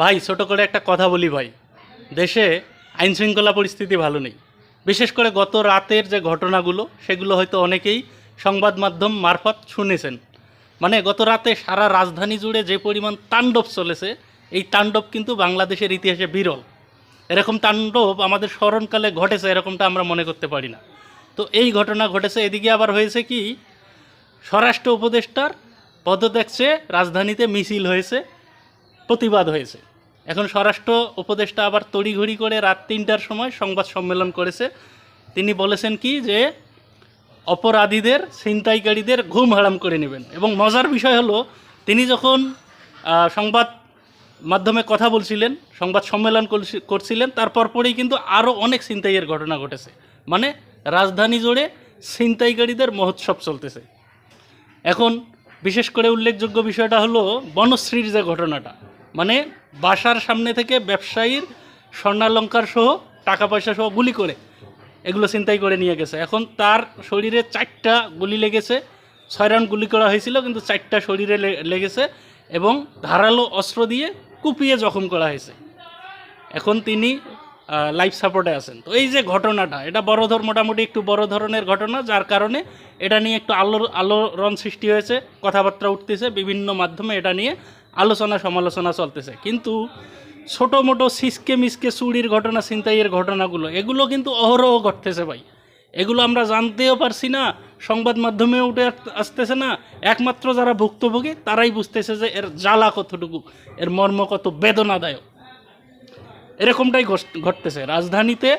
ভাই, ছোট করে একটা কথা বলি ভাই। দেশে আইন শৃঙ্খলা পরিস্থিতি ভালো নেই। বিশেষ করে গত রাতের যে ঘটনাগুলো, সেগুলো হয়তো অনেকেই সংবাদ মাধ্যম মারফত শুনেছেন। মানে গত রাতে সারা রাজধানী জুড়ে যে পরিমাণ তাণ্ডব চলেছে, এই তাণ্ডব কিন্তু বাংলাদেশের ইতিহাসে বিরল। এরকম তাণ্ডব আমাদের স্মরণকালে ঘটেছে, এরকমটা আমরা মনে করতে পারি না। তো এই ঘটনা ঘটেছে, এদিকে আবার হয়েছে কি, স্বরাষ্ট্র উপদেষ্টার পদত্যাগছে রাজধানীতে মিছিল হয়েছে, প্রতিবাদ হয়েছে। এখন স্বরাষ্ট্র উপদেষ্টা আবার তড়িঘড়ি করে রাত তিনটার সময় সংবাদ সম্মেলন করেছে। তিনি বলেছেন কি যে, অপরাধীদের, ছিনতাইকারীদের ঘুম হারাম করে নেবেন। এবং মজার বিষয় হলো, তিনি যখন সংবাদ মাধ্যমে কথা বলছিলেন, সংবাদ সম্মেলন করছি- করছিলেন, তারপর পরেই কিন্তু আরও অনেক ছিনতাইয়ের ঘটনা ঘটেছে। মানে রাজধানী জুড়ে ছিনতাইকারীদের মহোৎসব চলতেছে। এখন বিশেষ করে উল্লেখযোগ্য বিষয়টা হলো, বনশ্রীর যে ঘটনাটা। মানে বাসার সামনে থেকে ব্যবসায়ীর স্বর্ণালঙ্কার সহ টাকা পয়সা সহ গুলি করে এগুলো চিন্তাই করে নিয়ে গেছে। এখন তার শরীরে চারটা গুলি লেগেছে, ছয় রাউন্ড গুলি করা হয়েছিল, কিন্তু চারটা শরীরে লেগেছে এবং ধারালো অস্ত্র দিয়ে কুপিয়ে জখম করা হয়েছে। এখন তিনি লাইফ সাপোর্টে আছেন। তো এই যে ঘটনাটা, এটা বড় ধর, মোটামুটি একটু বড় ধরনের ঘটনা, যার কারণে এটা নিয়ে একটু আলোর, আলোড়ন সৃষ্টি হয়েছে, কথাবার্তা উঠতেছে, বিভিন্ন মাধ্যমে এটা নিয়ে আলোচনা সমালোচনা চলতেছে। কিন্তু ছোটো মোটো সিসকে মিসকে চুরির ঘটনা, ছিনতাইয়ের ঘটনাগুলো, এগুলো কিন্তু অহরহ ঘটতেছে ভাই। এগুলো আমরা জানতেও পারছি না, সংবাদ মাধ্যমে উঠে আস- আসতেছে না। একমাত্র যারা ভুক্তভোগী, তারাই বুঝতেছে যে এর জ্বালা কতটুকু, এর মর্ম কত বেদনাদায়ক। এরকমটাই ঘট- ঘটতেছে। রাজধানীতে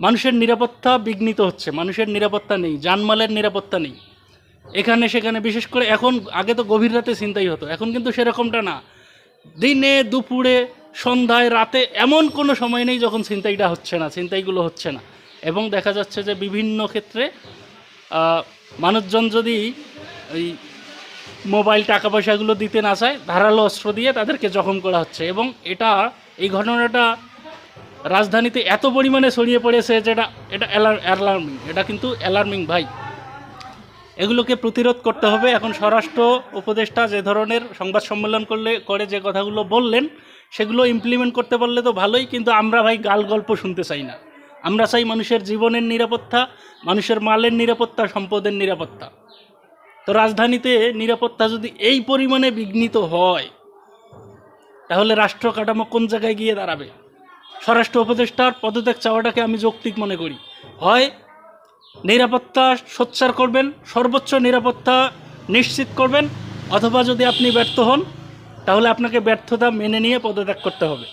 মানুষের নিরাপত্তা বিঘ্নিত হচ্ছে, মানুষের নিরাপত্তা নেই জানমালের নিরাপত্তা নেই। এখানে সেখানে, বিশেষ করে এখন, আগে তো গভীর রাতে চিন্তাই হতো, এখন কিন্তু সেরকমটা না। দিনে, দুপুরে, সন্ধ্যায়, রাতে এমন কোনো সময় নেই যখন ছিনতাইটা হচ্ছে না, ছিনতাইগুলো হচ্ছে না। এবং দেখা যাচ্ছে যে বিভিন্ন ক্ষেত্রে মানুষজন যদি ওই মোবাইল টাকা পয়সাগুলো দিতে না চায়, ধারালো অস্ত্র দিয়ে তাদেরকে জখম করা হচ্ছে। এবং এটা, এই ঘটনাটা রাজধানীতে এত পরিমাণে ছড়িয়ে পড়েছে যেটা, এটা অ্যালার্মিং এটা কিন্তু অ্যালার্মিং ভাই। এগুলোকে প্রতিরোধ করতে হবে। এখন স্বরাষ্ট্র উপদেষ্টা যে ধরনের সংবাদ সম্মেলন করলে, করে যে কথাগুলো বললেন, সেগুলো ইমপ্লিমেন্ট করতে পারলে তো ভালোই, কিন্তু আমরা ভাই গাল গল্প শুনতে চাই না। আমরা চাই মানুষের জীবনের নিরাপত্তা, মানুষের মালের নিরাপত্তা, সম্পদের নিরাপত্তা। তো রাজধানীতে নিরাপত্তা যদি এই পরিমাণে বিঘ্নিত হয়, তাহলে রাষ্ট্র কাঠামো কোন জায়গায় গিয়ে দাঁড়াবে? স্বরাষ্ট্র উপদেষ্টার পদত্যাগ চাওয়াটাকে আমি যৌক্তিক মনে করি। হয় নিরাপত্তা সোচ্চার করবেন, সর্বোচ্চ নিরাপত্তা নিশ্চিত করবেন, অথবা যদি আপনি ব্যর্থ হন, তাহলে আপনাকে ব্যর্থতা মেনে নিয়ে পদত্যাগ করতে হবে।